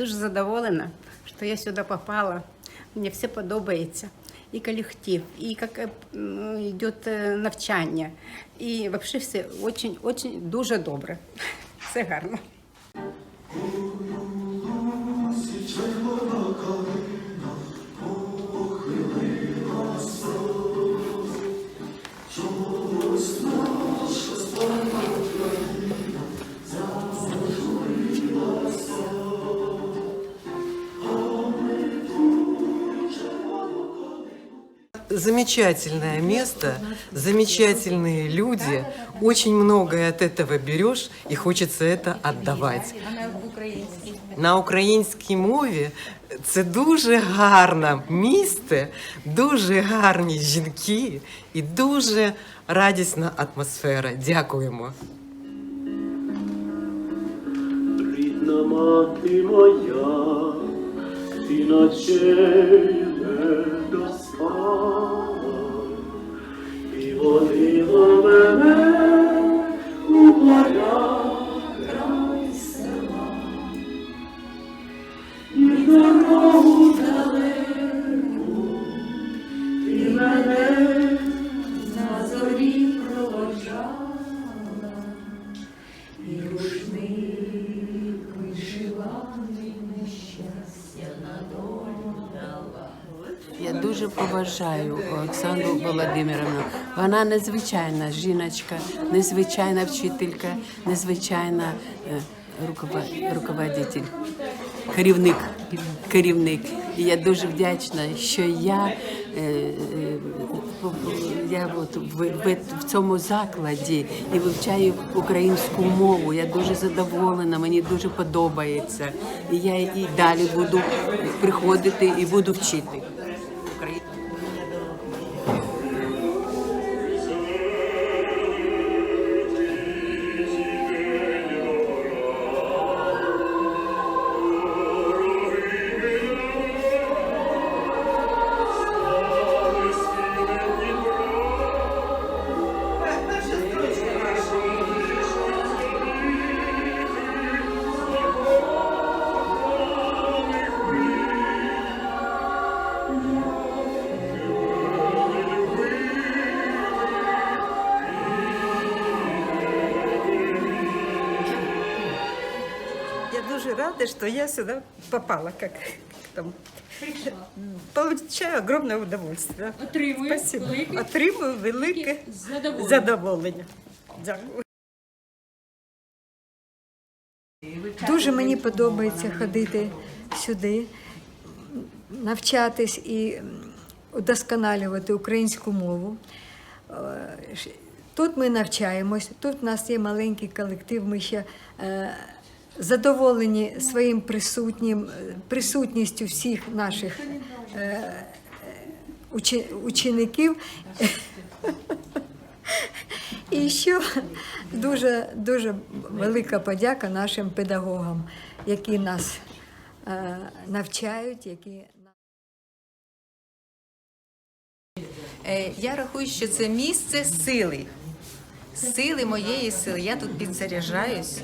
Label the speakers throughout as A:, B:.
A: дуже задоволена, що я сюди попала. Мені все подобається. І колектив, і як е, йде е, навчання. І взагалі все очень, очень дуже добре. Все гарно.
B: Замечательное место, замечательные люди. Очень многое от этого берешь, и хочется это отдавать. На українській мові це дуже гарне місце, дуже гарні жінки і дуже радісна атмосфера. Дякуємо.
C: Рідна мати моя, ти ночей не
D: 我 поважаю Оксану Володимировну. Вона незвичайна жіночка, незвичайна вчителька, незвичайна е, руководитель, керівник. керівник. І я дуже вдячна, що я, е, е, я от в, в цьому закладі і вивчаю українську мову. Я дуже задоволена, мені дуже подобається. І я і далі буду приходити і буду вчити.
A: Рада, что я сюда попала, как, как там. Получаю огромное удовольствие.
E: Отримую
A: Спасибо.
E: велике
A: Отримую велике
E: задоволення.
A: задоволення. Дякую.
F: Дуже мені подобається ходити сюди, навчатись і удосконалювати українську мову. Е, Тут ми навчаємось, тут у нас є маленький колектив. Ми ще е, задоволені своїм присутнім, е, присутністю всіх наших е, учеників. І ще дуже, дуже велика подяка нашим педагогам, які нас е, навчають, які
G: Я рахую, що це місце сили. Сили моєї сили. Я тут підзаряджаюсь.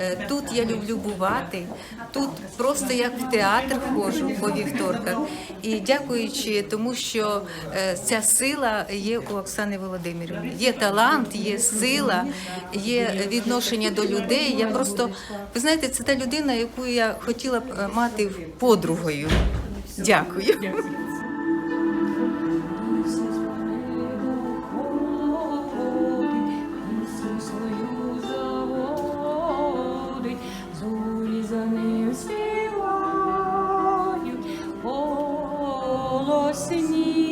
G: Е, Тут я люблю бувати. Тут просто як в театр ходжу по вівторках. І дякуючи тому, що е, ця сила є у Оксани Володимирівни. Є талант, є сила, є відношення до людей. Я просто, ви знаєте, це та людина, яку я хотіла б е, мати подругою. Дякую.
E: голосні.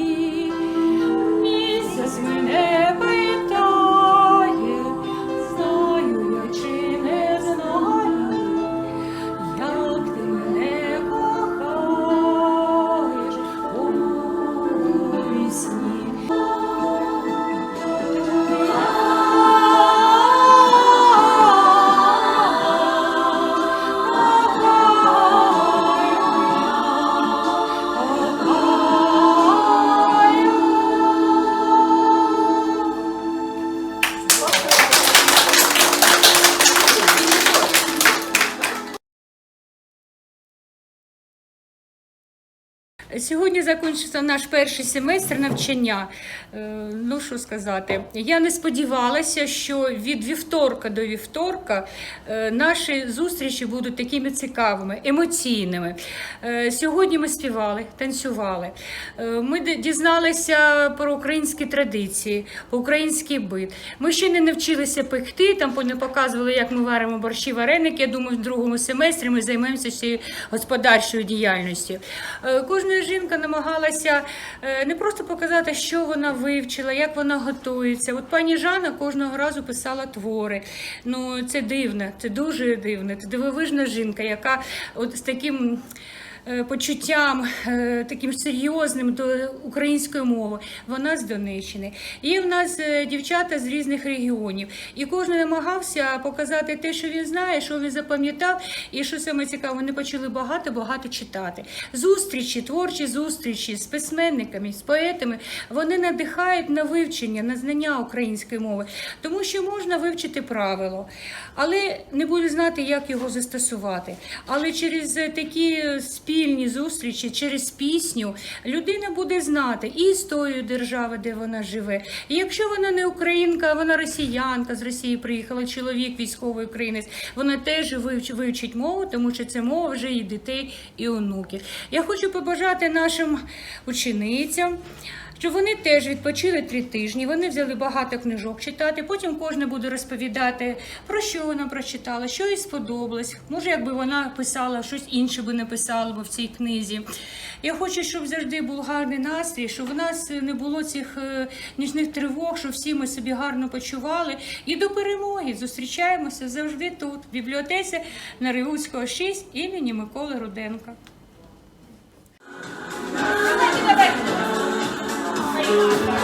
E: Сьогодні закінчився наш перший семестр навчання. Е, Ну що сказати, я не сподівалася, що від вівторка до вівторка е, наші зустрічі будуть такими цікавими, емоційними. Е, Сьогодні ми співали, танцювали. Ми дізналися про українські традиції, український бит. Ми ще не навчилися пекти, там не показували, як ми варимо борщі вареники. Я думаю, в другому семестрі ми займемося цією господарчою діяльністю. Е, Кожна жінка намагалася е, не просто показати, що вона вивчила, як вона готується. От пані Жанна кожного разу писала твори. Ну це дивно, це дуже дивно. Це дивовижна жінка, яка от з таким. Е, Почуттям е, таким серйозним до української мови. Вона з Донеччини. Є в нас е, дівчата з різних регіонів, і кожен намагався показати те, що він знає, що він запам'ятав, і що саме цікаво, вони почали багато багато читати. Зустрічі, творчі зустрічі з письменниками, з поетами, вони надихають на вивчення, на знання української мови, тому що можна вивчити правило, але не буде знати, як його застосувати. Але через такі спільні зустрічі, через пісню людина буде знати і історію держави, де вона живе. І якщо вона не українка, а вона росіянка з Росії приїхала, чоловік військовий українець, вона теж вивч- вивчить мову, тому що це мова вже і дітей, і онуків. Я хочу побажати нашим ученицям. Щоб вони теж відпочили три тижні, вони взяли багато книжок читати. Потім кожна буде розповідати, про що вона прочитала, що їй сподобалось. Може, якби вона писала щось інше би написала б в цій книзі. Я хочу, щоб завжди був гарний настрій, щоб в нас не було цих е, нічних тривог, щоб всі ми собі гарно почували. І до перемоги зустрічаємося завжди тут, в бібліотеці на Ригуцького 6 імені Миколи Руденка.
C: Thank you.